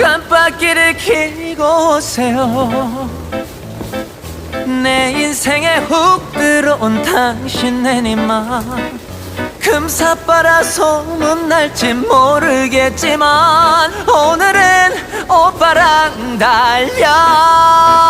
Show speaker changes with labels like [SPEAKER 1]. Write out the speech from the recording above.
[SPEAKER 1] 깜빡이를 켜고 오세요. 내 인생에 훅 들어온 당신 내니만 금사빠라 소문날지 모르겠지만 오늘은 오빠랑 달려